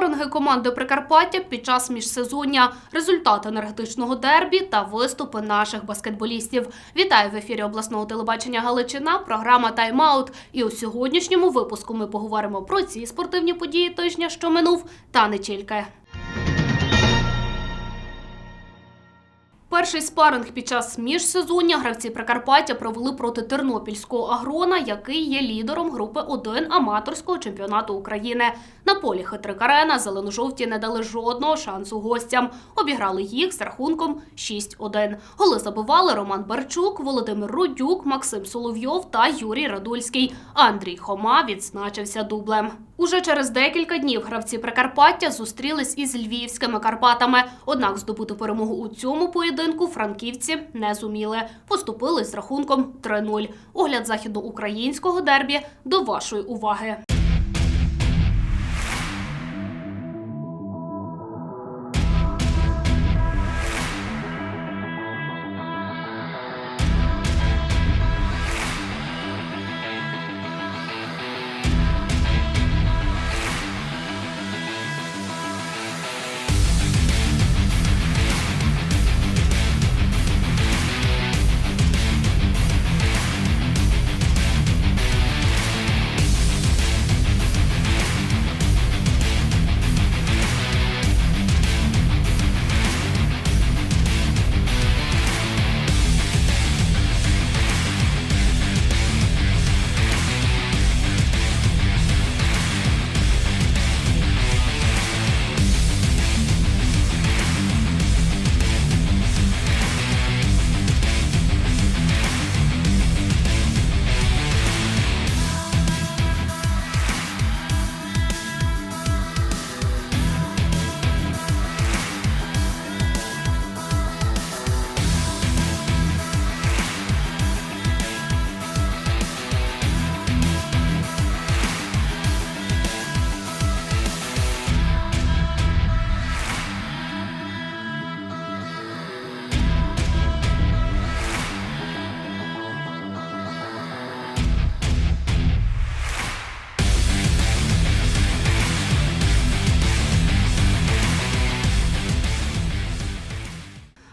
Спаринги команди Прикарпаття під час міжсезоння, результати енергетичного дербі та виступи наших баскетболістів. Вітаю в ефірі обласного телебачення Галичина. Програма Тайм-аут. І у сьогоднішньому випуску ми поговоримо про ці спортивні події тижня, що минув, та не тільки. Перший спаринг під час міжсезоння гравці Прикарпаття провели проти тернопільського агрона, який є лідером групи 1 аматорського чемпіонату України. На полі хитрик арена зелено-жовті не дали жодного шансу гостям. Обіграли їх з рахунком 6-1. Голи забивали Роман Барчук, Володимир Рудюк, Максим Соловйов та Юрій Радульський. Андрій Хома відзначився дублем. Уже через декілька днів гравці Прикарпаття зустрілись із львівськими Карпатами. Однак здобути перемогу у цьому поєдинку франківці не зуміли. Поступили з рахунком 3-0. Огляд західноукраїнського дербі до вашої уваги.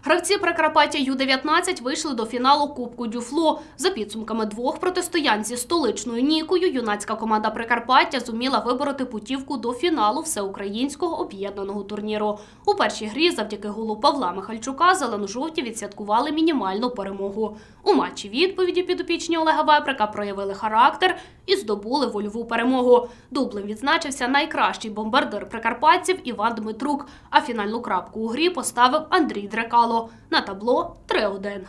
Гравці Прикарпаття Ю-19 вийшли до фіналу Кубку Дюфло. За підсумками двох протистоянь зі столичною Нікою, юнацька команда Прикарпаття зуміла вибороти путівку до фіналу всеукраїнського об'єднаного турніру. У першій грі завдяки голу Павла Михальчука зелено-жовті відсвяткували мінімальну перемогу. У матчі відповіді підопічні Олега Веприка проявили характер і здобули вольову перемогу. Дублем відзначився найкращий бомбардир прикарпатців Іван Дмитрук. А фінальну крапку у грі поставив Андрій Дрекало. На табло 3-1.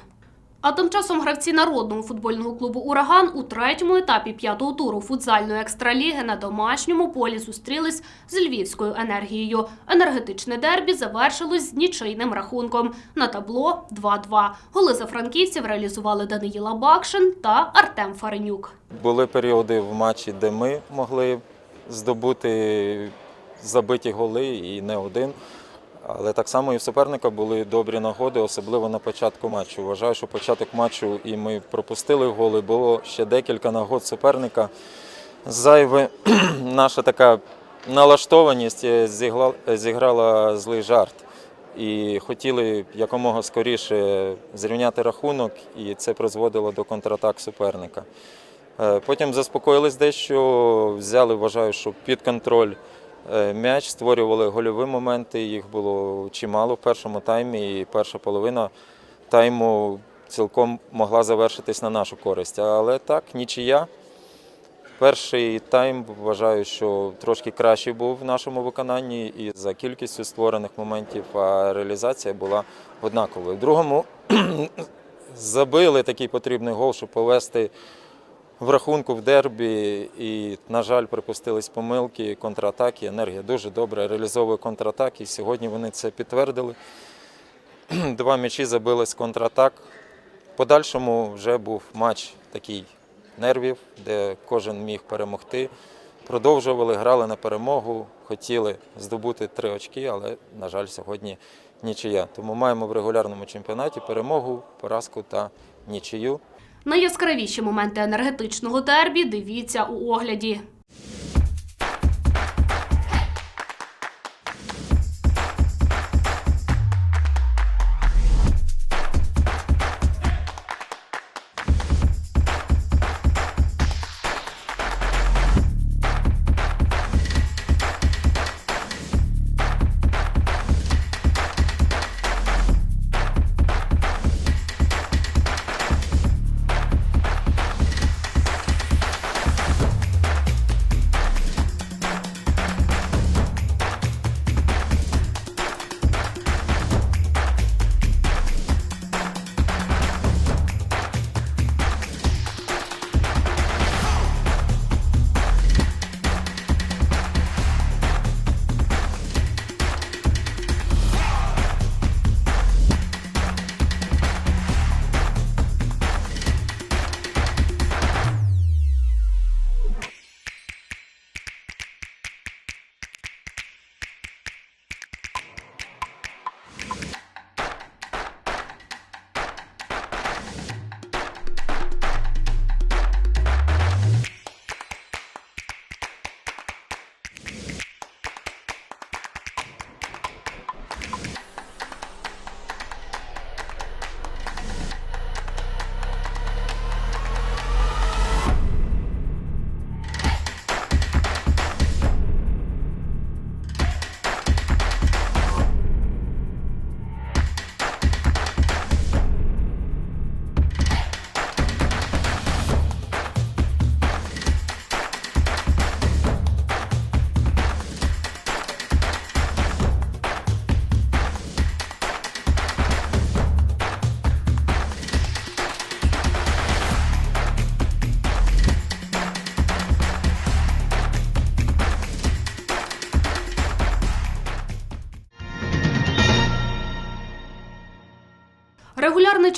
А тим часом гравці народного футбольного клубу Ураган у третьому етапі п'ятого туру футзальної екстраліги на домашньому полі зустрілись з львівською енергією. Енергетичне дербі завершилось з нічийним рахунком. На табло 2-2. Голи за франківців реалізували Даниїла Бакшин та Артем Фаренюк. Були періоди в матчі, де ми могли здобути забиті голи і не один. Але так само і в суперника були добрі нагоди, особливо на початку матчу. Вважаю, що початок матчу і ми пропустили голи. Було ще декілька нагод суперника. Зайве наша така налаштованість зіграла злий жарт. І хотіли якомога скоріше зрівняти рахунок, і це призводило до контратак суперника. Е, Потім заспокоїлись дещо, взяли, вважаю, що під контроль е, м'яч, створювали гольові моменти. Їх було чимало в першому таймі, і перша половина тайму цілком могла завершитись на нашу користь. Але так, нічия. Перший тайм вважаю, що трошки кращий був в нашому виконанні і за кількістю створених моментів, а реалізація була однаковою. В другому забили такий потрібний гол, щоб повести в рахунку в дербі. І, на жаль, припустились помилки, контратаки. Енергія дуже добре реалізовує контратаки. Сьогодні вони це підтвердили. Два м'ячі забили з контратак. Подальшому вже був матч такий нервів, де кожен міг перемогти. Продовжували, грали на перемогу, хотіли здобути три очки, але, на жаль, сьогодні нічия. Тому маємо в регулярному чемпіонаті перемогу, поразку та нічию. Найяскравіші моменти енергетичного дербі дивіться у огляді.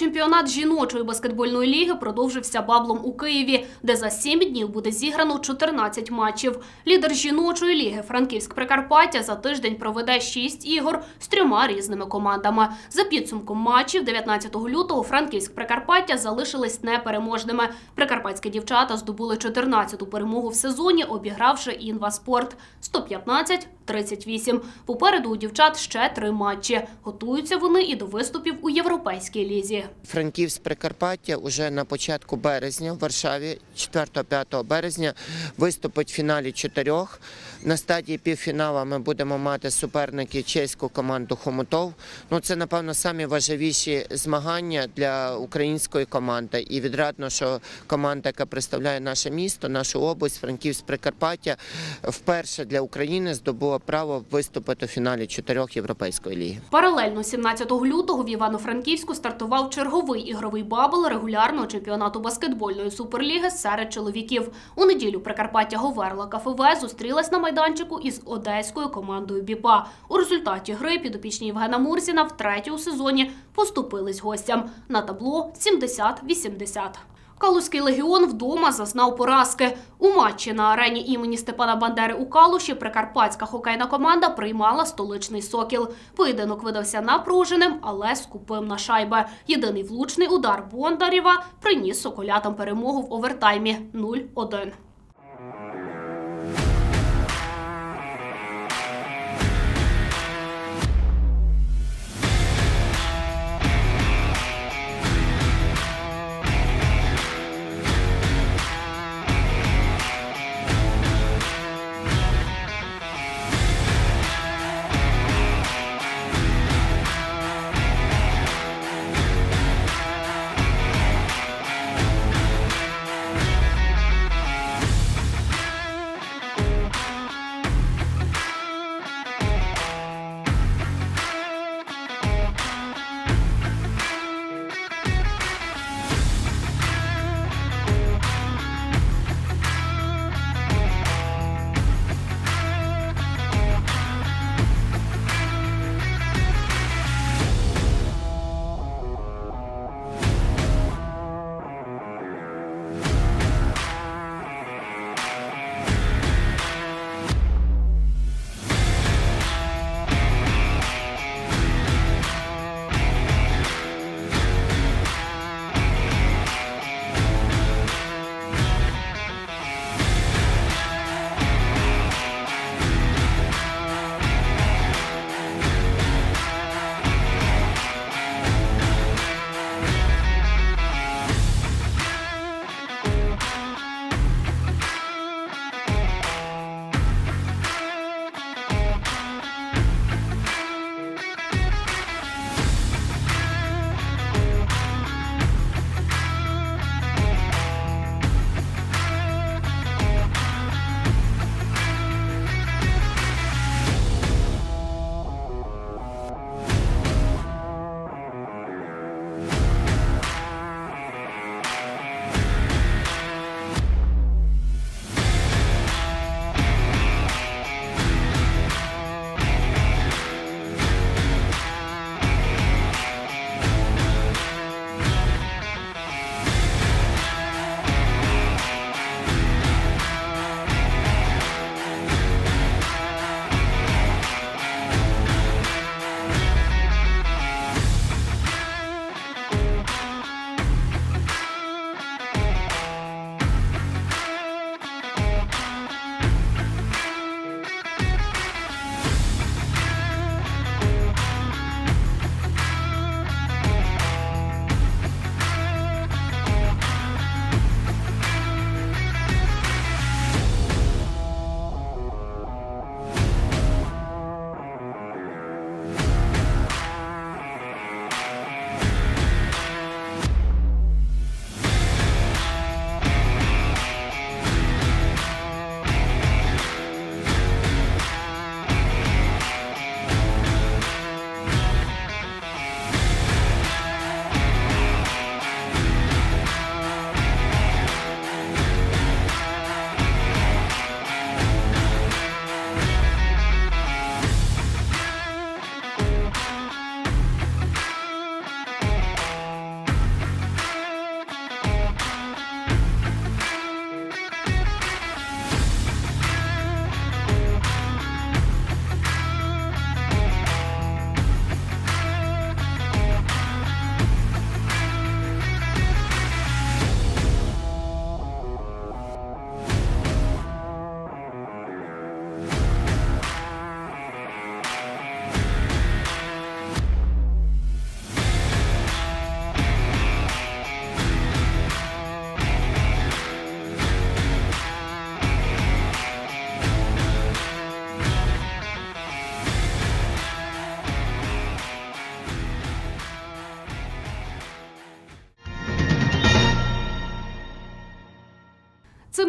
Чемпіонат жіночої баскетбольної ліги продовжився баблом у Києві, де за 7 днів буде зіграно 14 матчів. Лідер жіночої ліги Франківськ Прикарпаття за тиждень проведе 6 ігор з трьома різними командами. За підсумком матчів 19 лютого Франківськ Прикарпаття залишились непереможними. Прикарпатські дівчата здобули 14-ту перемогу в сезоні, обігравши інваспорт 115-38. Попереду у дівчат ще три матчі. Готуються вони і до виступів у європейській лізі. Франківськ Прикарпаття уже на початку березня в Варшаві, 4-5 березня, виступить в фіналі чотирьох. На стадії півфіналу ми будемо мати суперники чеську команду Хомутов. Ну це напевно самі важливіші змагання для української команди. І відрадно, що команда, яка представляє наше місто, нашу область, Франківськ Прикарпаття, вперше для України здобула право виступити в фіналі чотирьох європейської ліги. Паралельно 17 лютого в Івано-Франківську стартував черговий ігровий бабл регулярного чемпіонату баскетбольної суперліги серед чоловіків. У неділю Прикарпаття Говерла КФВ зустрілась на майданчику із одеською командою БІПА. У результаті гри підопічні Євгена Мурзіна втретє у сезоні поступились гостям на табло 70-80. Калузький легіон вдома зазнав поразки. У матчі на арені імені Степана Бандери у Калуші прикарпатська хокейна команда приймала столичний сокіл. Поєдинок видався напруженим, але скупим на шайби. Єдиний влучний удар Бондарєва приніс соколятам перемогу в овертаймі 0-1.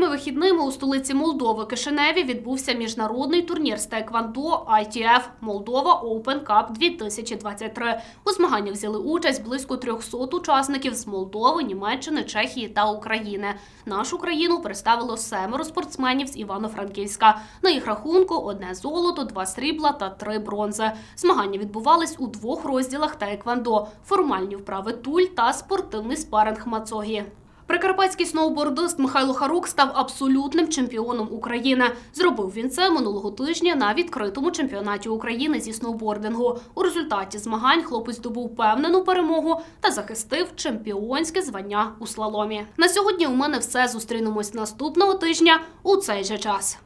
Цими вихідними у столиці Молдови Кишиневі відбувся міжнародний турнір з Тайквандо ITF Молдова Open Cup 2023. У змаганнях взяли участь близько 300 учасників з Молдови, Німеччини, Чехії та України. Нашу країну представило семеро спортсменів з Івано-Франківська. На їх рахунку одне золото, два срібла та три бронзи. Змагання відбувались у двох розділах Тайквандо – формальні вправи туль та спортивний спаринг мацогі. Прикарпатський сноубордист Михайло Харук став абсолютним чемпіоном України. Зробив він це минулого тижня на відкритому чемпіонаті України зі сноубордингу. У результаті змагань хлопець здобув впевнену перемогу та захистив чемпіонське звання у слаломі. На сьогодні у мене все. Зустрінемось наступного тижня у цей же час.